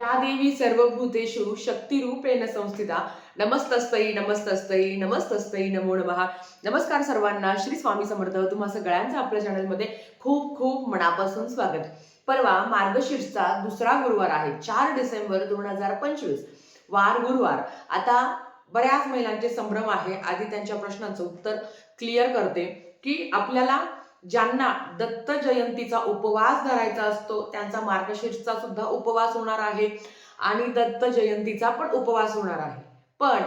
या देवी सर्वभूतेषु शक्तिरूपेण संस्थिता। नमस्तस्तै नमस्तस्तै नमस्तस्तै नमो नमः। नमस्कार सर्वांना श्री स्वामी समर्थ तुम्हा सगळ्यांचं आपल्या चॅनलमध्ये खूप खूप मनापासून स्वागत. परवा मार्गशीर्षचा दुसरा गुरुवार आहे चार डिसेंबर दोन हजार पंचवीस वार गुरुवार. आता बऱ्याच महिलांचे संभ्रम आहे आधी त्यांच्या प्रश्नाचं उत्तर क्लिअर करते की आपल्याला ज्यांना दत्त जयंतीचा उपवास धरायचा असतो त्यांचा मार्गशीर्षचा सुद्धा उपवास होणार आहे आणि दत्त जयंतीचा पण उपवास होणार आहे. पण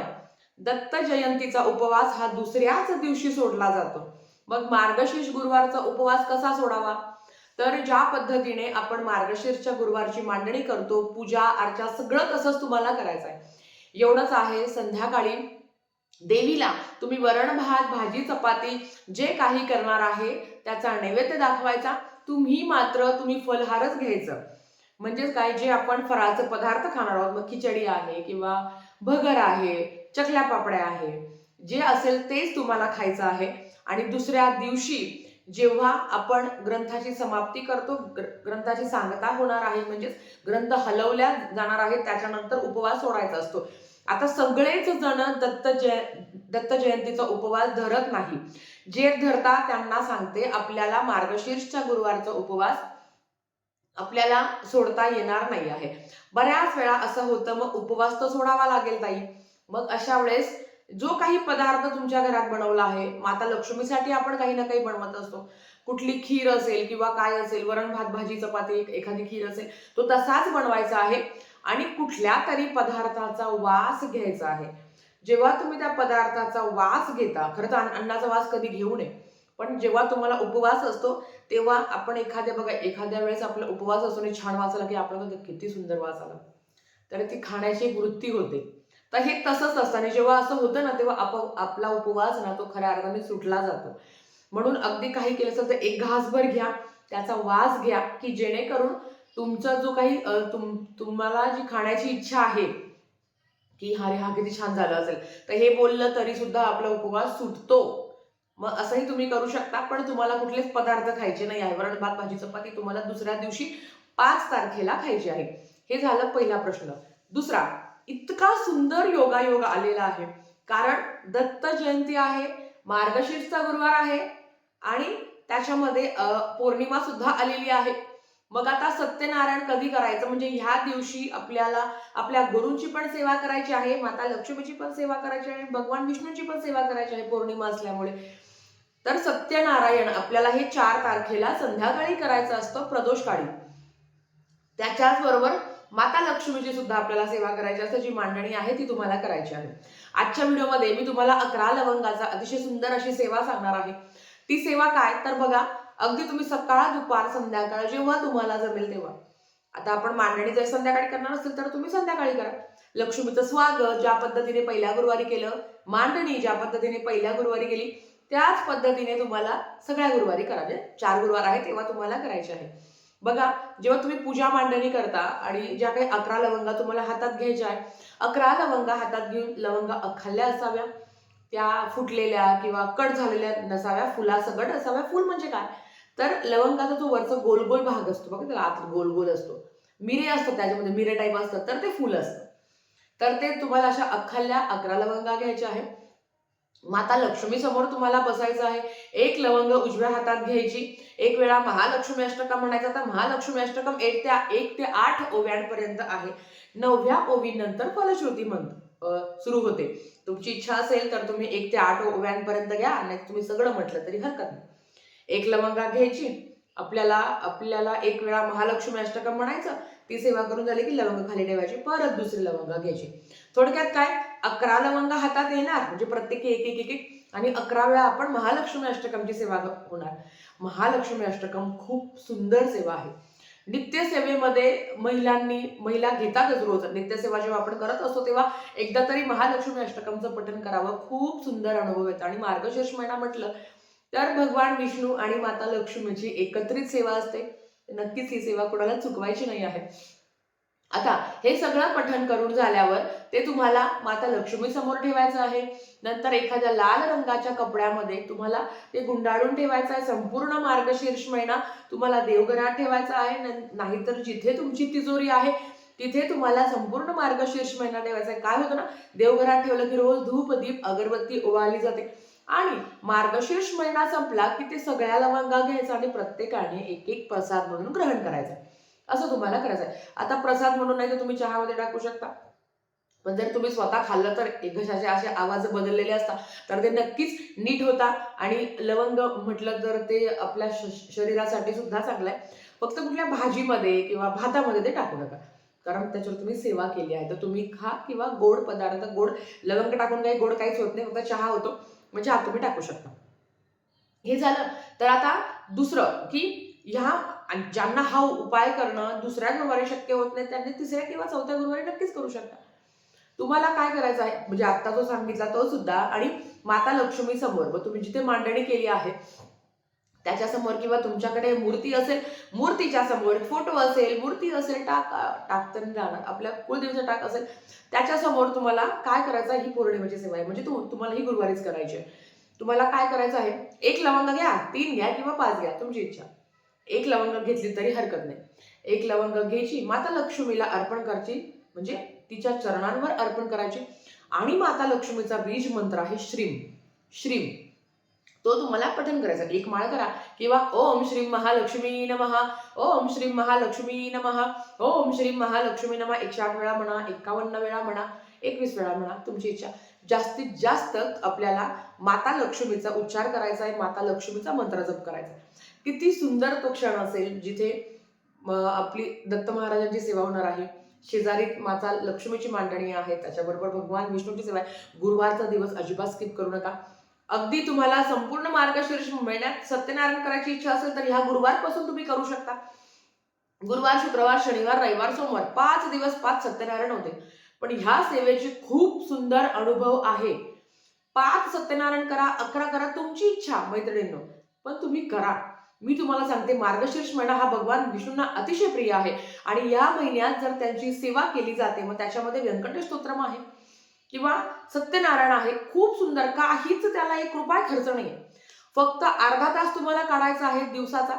दत्त जयंतीचा उपवास हा दुसऱ्याच दिवशी सोडला जातो. मग मार्गशीर्ष गुरुवारचा उपवास कसा सोडावा? तर ज्या पद्धतीने आपण मार्गशीर्षच्या गुरुवारची मांडणी करतो पूजा अर्चा सगळं तसंच तुम्हाला करायचं आहे. एवढंच आहे संध्याकाळी देवीला तुम्ही वरण भात भाजी चपाती जे काही करणार आहे त्याचा नैवेद्य दाखवायचा. तुम्ही मात्र तुम्ही फलहारच घ्यायचं. म्हणजेच काय जे आपण फराळचे पदार्थ खाणार आहोत मग खिचडी आहे किंवा भगर आहे चकल्या पापड्या आहे जे असेल तेच तुम्हाला खायचं आहे. आणि दुसऱ्या दिवशी जेव्हा आपण ग्रंथाची समाप्ती करतो ग्रंथाची सांगता होणार आहे म्हणजेच ग्रंथ हलवल्या जाणार आहे त्याच्यानंतर उपवास सोडायचा असतो. आता सगळेच जण दत्त जय दत्त जयंतीचा उपवास धरत नाही. जे धरता त्यांना सांगते आपल्याला मार्गशीर्षच्या गुरुवारचा उपवास आपल्याला सोडता येणार नाही आहे. बऱ्याच वेळा असं होतं मग उपवास तर सोडावा लागेल ताई. मग अशा वेळेस जो काही पदार्थ तुमच्या घरात बनवला आहे माता लक्ष्मीसाठी आपण काही ना काही बनवत असतो. कुठली खीर असेल किंवा काय असेल वरण भात भाजी चपाती एखादी खीर असेल तो तसाच बनवायचा आहे. आणि कुठल्या तरी पदार्थाचा वास घ्यायचा आहे. जेव्हा तुम्ही त्या पदार्थाचा वास घेता खरं तर अन्नाचा वास कधी घेऊ नये पण जेव्हा तुम्हाला उपवास असतो तेव्हा आपण एखाद्या बघा एखाद्या वेळेस आपला उपवास असतो आणि छान वास आला की आपल्याला किती सुंदर वास आला. तर ती खाण्याची एक वृत्ती होते. तर हे तसंच असतं आणि जेव्हा असं होतं ना तेव्हा आप आपला उपवास ना तो खऱ्या अर्थाने सुटला जातो. म्हणून अगदी काही केलं असेल तर एक घासभर घ्या त्याचा वास घ्या की जेणेकरून तुमचा जो काही तुम तुम्हाला जी खाण्याची इच्छा आहे की हा रे हा किती छान झालं असेल. तर हे बोललं तरी सुद्धा आपला उपवास सुटतो. मग असंही तुम्ही करू शकता पण तुम्हाला कुठलेच पदार्थ खायचे नाही आहे. वरण भात भाजी चपाती तुम्हाला दुसऱ्या दिवशी पाच तारखेला खायची आहे. हे झालं पहिला प्रश्न. दुसरा इतका सुंदर योगायोग आलेला आहे. कारण दत्त जयंती आहे मार्गशीर्षचा गुरुवार आहे आणि त्याच्यामध्ये पौर्णिमा सुद्धा आलेली आहे. मग आता सत्यनारायण कधी करायचं? म्हणजे ह्या दिवशी आपल्याला आपल्या गुरूंची पण सेवा करायची आहे माता लक्ष्मीची पण सेवा करायची आहे भगवान विष्णूंची पण सेवा करायची आहे पौर्णिमा असल्यामुळे. तर सत्यनारायण आपल्याला हे चार तारखेला संध्याकाळी करायचं असतं प्रदोष काळी त्याच्याच बरोबर माता लक्ष्मीची सुद्धा आपल्याला सेवा करायची असते जी मांडणी आहे ती तुम्हाला करायची आहे. आजच्या व्हिडिओमध्ये मी तुम्हाला अकरा लवंगाचा अतिशय सुंदर अशी सेवा सांगणार आहे. ती सेवा काय? तर बघा अगदी तुम्ही सकाळ दुपार संध्याकाळ जेव्हा तुम्हाला जमेल तेव्हा. आता आपण मांडणी जर संध्याकाळी करणार असेल तर तुम्ही संध्याकाळी करा. लक्ष्मीचं स्वागत ज्या पद्धतीने पहिल्या गुरुवारी केलं मांडणी ज्या पद्धतीने पहिल्या गुरुवारी केली त्याच पद्धतीने तुम्हाला सगळ्या गुरुवारी करावे म्हणजे चार गुरुवार आहे तेव्हा तुम्हाला करायचे आहे. बघा जेव्हा तुम्ही पूजा मांडणी करता आणि ज्या काही अकरा लवंगा तुम्हाला हातात घ्यायच्या आहे अकरा लवंगा हातात घेऊन लवंगा अखाल्ल्या असाव्या. त्या फुटलेल्या किंवा कट झालेल्या नसाव्या फुलासकट असाव्या. फुल म्हणजे काय? तर लवंगाचा जो वरचा गोल गोल भाग असतो बघा त्याला आत गोल गोल असतो. मिरे असतात त्याच्यामध्ये मिरे टाईप असतात तर ते फुल असतं तर ते तुम्हाला अशा अख्खाल्या अकरा लवंगा घ्यायच्या आहे माता लक्ष्मी समोर तुम्हाला बसायचं आहे. एक लवंग उजव्या हातात घ्यायची. एक वेळा महालक्ष्मी अष्टकम म्हणायचा तर महालक्ष्मी अष्टकम एक त्या एक ते आठ ओव्यांपर्यंत आहे. नवव्या ओवीनंतर फलश्रुती मंत्र सुरू होते. तुमची इच्छा असेल तर तुम्ही एक ते आठ ओव्यांपर्यंत घ्या आणि तुम्ही सगळं म्हटलं तरी हरकत नाही. एक लवंगा घ्यायची आपल्याला आपल्याला एक वेळा महालक्ष्मी अष्टकम म्हणायचं ती सेवा करून झाली की लवंग खाली ठेवायची परत दुसरी लवंगा घ्यायची. थोडक्यात काय? अकरा लवंगा हातात येणार म्हणजे प्रत्येकी एक एक एक एक आणि अकरा वेळा आपण महालक्ष्मी अष्टकमची सेवा होणार. महालक्ष्मी अष्टकम खूप सुंदर सेवा आहे. नित्यसेवेमध्ये महिलांनी महिला घेतातच रोज. नित्यसेवा जेव्हा आपण करत असतो तेव्हा एकदा तरी महालक्ष्मी अष्टकमचं पठण करावं. खूप सुंदर अनुभव येतो. आणि मार्गशीर्ष महिना म्हटलं तर भगवान विष्णू आणि माता लक्ष्मीची एकत्रित सेवा असते. नक्कीच ही सेवा कोणाला चुकवायची नाही आहे. आता हे सगळं पठण करून झाल्यावर ते तुम्हाला माता लक्ष्मी समोर ठेवायचं आहे. नंतर एखाद्या लाल रंगाच्या कपड्यामध्ये तुम्हाला ते गुंडाळून ठेवायचं आहे. संपूर्ण मार्गशीर्ष महिना तुम्हाला देवघरात ठेवायचा आहे. नाहीतर जिथे तुमची तिजोरी आहे तिथे तुम्हाला संपूर्ण मार्गशीर्ष महिना ठेवायचा आहे. काय होतं ना देवघरात ठेवलं की रोज धूप दीप अगरबत्ती ओवाळली जाते. आणि मार्गशीर्ष महिना संपला की ते सगळ्या लवंगा घ्यायचा आणि प्रत्येकाने एक एक प्रसाद म्हणून ग्रहण करायचा. असं तुम्हाला करायचं आहे आता प्रसाद म्हणून नाही तर तुम्ही चहामध्ये टाकू शकता. पण जर तुम्ही स्वतः खाल्लं तर घशाचे असे आवाज बदललेले असतात. तर ते नक्कीच नीट होता. आणि लवंग म्हटलं तर ते आपल्या श- शरीरासाठी सुद्धा चांगलं आहे. फक्त कुठल्या भाजीमध्ये किंवा भातामध्ये ते टाकू नका. कारण त्याच्यावर तुम्ही सेवा केली आहे. तर तुम्ही खा किंवा गोड पदार्थ गोड लवंग टाकून काही गोड काहीच होत नाही फक्त चहा होतो. म्हणजे हा तुम्ही टाकू शकता. हे झालं. तर आता दुसरं की ह्या आणि ज्यांना हा उपाय करणं दुसऱ्या गुरुवारी शक्य होत नाही त्यांनी तिसऱ्या किंवा चौथ्या गुरुवारी नक्कीच करू शकता. तुम्हाला काय करायचं आहे? म्हणजे आता जो सांगितला तो सुद्धा आणि माता लक्ष्मी समोर मग तुम्ही जिथे मांडणी केली आहे त्याच्यासमोर किंवा तुमच्याकडे मूर्ती असेल मूर्तीच्या समोर फोटो असेल मूर्ती असेल टाक टाक तर राहणार आपल्या कुलदेवीचं टाक असेल त्याच्यासमोर तुम्हाला काय करायचं आहे? ही पौर्णिमेची सेवा आहे. म्हणजे तू तुम्हाला ही गुरुवारीच करायची आहे. तुम्हाला काय करायचं आहे? एक लवंग घ्या तीन घ्या किंवा पाच घ्या तुमची इच्छा. एक लवंग घेतली तरी हरकत नाही. एक लवंग घ्यायची माता लक्ष्मीला अर्पण करायची म्हणजे तिच्या चरणांवर अर्पण करायची. आणि माता लक्ष्मीचा बीज मंत्र आहे श्रीम. श्रीम. तो तुम्हाला पठन करायचा. एक माळ करा. किंवा ओम श्री महालक्ष्मी नमहा ओम श्री महालक्ष्मी नमहा ओम श्री महालक्ष्मी नमहा एकशे आठ वेळा म्हणा एकावन्न वेळा म्हणा एकवीस वेळा म्हणा तुमची इच्छा. जास्तीत जास्त आपल्याला माता लक्ष्मीचा उच्चार करायचा आहे. माता लक्ष्मीचा मंत्र जप करायचा किती सुंदर तो क्षण असेल जिथे आपली दत्त महाराजांची सेवा होणार आहे. शेजारी माता लक्ष्मीची मांडणी आहे. त्याच्याबरोबर भगवान विष्णूची सेवा आहे. गुरुवारचा दिवस अजिबात स्किप करू नका. अगदी तुम्हाला संपूर्ण मार्गशीर्ष महिन्यात सत्यनारायण करायची इच्छा असेल तर ह्या गुरुवारपासून तुम्ही करू शकता. गुरुवार शुक्रवार शनिवार रविवार सोमवार पाच दिवस पाच सत्यनारायण होते. पण ह्या सेवेचे खूप सुंदर अनुभव आहे. पाच सत्यनारायण करा अकरा करा तुमची इच्छा मैत्रिणींनो. पण तुम्ही करा. मी तुम्हाला सांगते मार्गशीर्ष महिना हा भगवान विष्णूंना अतिशय प्रिय आहे. आणि या महिन्यात जर त्यांची सेवा केली जाते मग त्याच्यामध्ये व्यंकटेश स्तोत्रम आहे. किंवा सत्यनारायण आहे खूप सुंदर काहीच त्याला एक रुपये खर्च नाही फक्त अर्धा तास तुम्हाला काढायचा आहे दिवसाचा.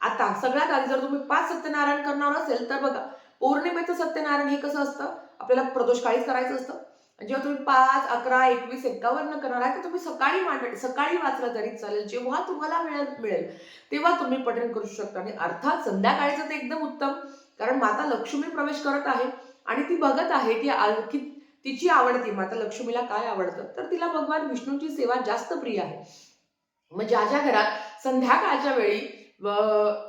आता सगळ्यात आधी जर तुम्ही पाच सत्यनारायण करणार असेल तर बघा पौर्णिमेचं सत्यनारायण हे कसं असतं? आपल्याला प्रदोष काळीच करायचं असतं. जेव्हा तुम्ही पाच अकरा एकवीस एकावन्न करणार आहे तर तुम्ही सकाळी मांड सकाळी वाचलं तरी चालेल. जेव्हा तुम्हाला मिळेल मिळेल तेव्हा तुम्ही पठण करू शकता. आणि अर्थात संध्याकाळीचं ते एकदम उत्तम कारण माता लक्ष्मी प्रवेश करत आहे. आणि ती बघत आहे की की तिची आवडती माता लक्ष्मीला काय आवडतं? तर तिला भगवान विष्णूची सेवा जास्त प्रिय आहे. मग ज्या ज्या घरात संध्याकाळच्या वेळी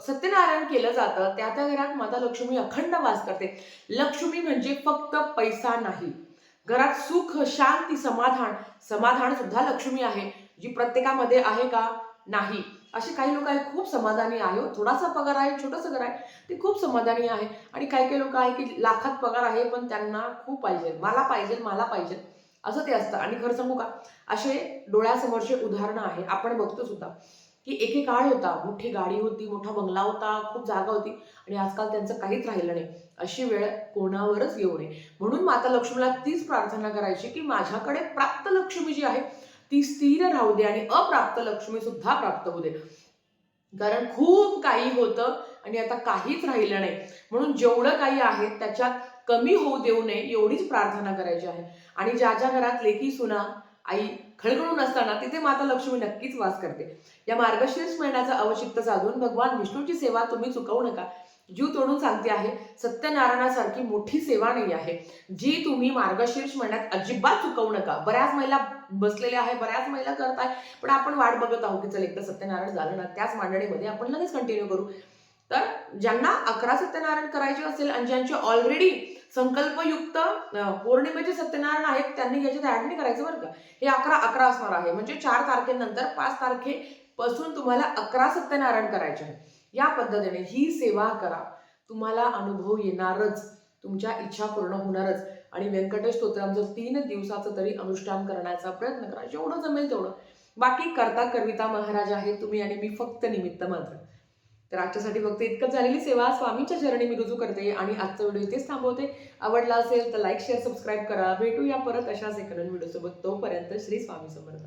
सत्यनारायण केलं जातं त्या त्या घरात माता लक्ष्मी अखंड वास करते. लक्ष्मी म्हणजे फक्त पैसा नाही. घरात सुख शांती समाधान समाधान सुद्धा लक्ष्मी आहे जी प्रत्येकामध्ये आहे का? नाही. असे काही लोक आहे खूप समाधानी आहे. हो. थोडासा पगार आहे छोटंसं घर आहे ते खूप समाधानी आहे. आणि काही काही लोक आहे की लाखात पगार आहे पण त्यांना खूप पाहिजे. मला पाहिजे मला पाहिजे. असं ते असतं. आणि खरं सांगू का? असे डोळ्यासमोरचे उदाहरणं आहे. आपण बघतो सुद्धा की एके काळ होता. मोठी गाडी होती मोठा बंगला होता खूप जागा होती. आणि आजकाल त्यांचं काहीच राहिलं नाही. अशी वेळ कोणावरच येऊ नये. म्हणून माता लक्ष्मीला तीच प्रार्थना करायची की माझ्याकडे प्राप्त लक्ष्मी जी आहे ती स्थिर राहू दे आणि अप्राप्त लक्ष्मी सुद्धा प्राप्त होऊ दे. कारण खूप काही होतं आणि आता काहीच राहिलं नाही. म्हणून जेवढं काही आहे त्याच्यात कमी होऊ देऊ नये एवढीच प्रार्थना करायची आहे. आणि ज्या ज्या घरात लेखी सुना आई खळखळून असताना तिथे माता लक्ष्मी नक्कीच वास करते. या मार्गशीर्ष महिन्याचा अवचित्त साधून भगवान विष्णूची सेवा तुम्ही चुकवू नका. जीव तोडून सांगते आहे सत्यनारायणासारखी मोठी सेवा नाही आहे. जी तुम्ही मार्गशीर्ष महिन्यात अजिबात चुकवू नका. बऱ्याच महिला बसलेल्या आहे बऱ्याच महिला करताय पण आपण वाट बघत आहोत की चल एकदा सत्यनारायण झालं ना त्याच मांडणीमध्ये आपण लगेच कंटिन्यू करू. तर ज्यांना अकरा सत्यनारायण करायचे असेल आणि ज्यांचे ऑलरेडी संकल्पयुक्त पौर्णिमेचे सत्यनारायण आहेत त्यांनी याच्यात ऍड नाही करायचं बरं का? हे अकरा अकरा असणार आहे. म्हणजे चार तारखेनंतर पाच तारखेपासून तुम्हाला अकरा सत्यनारायण करायचे आहे या पद्धतीने ही सेवा करा. तुम्हाला अनुभव येणारच. तुमच्या इच्छा पूर्ण होणारच. आणि व्यंकटेश स्तोत्रांचं तीन दिवसाचं तरी अनुष्ठान करण्याचा प्रयत्न करा. जेवढं जमेल तेवढं. बाकी करता कविता महाराज आहे तुम्ही आणि मी फक्त निमित्त मात्र. तर आजच्यासाठी फक्त इतकंच झालेली सेवा. स्वामीच्या चरणी मी रुजू करते आणि आजचा व्हिडिओ इथेच थांबवते. आवडला असेल तर लाईक शेअर सबस्क्राईब करा. भेटूया परत अशाच एखाद्या व्हिडिओसोबत. तोपर्यंत श्री स्वामी समर्थ.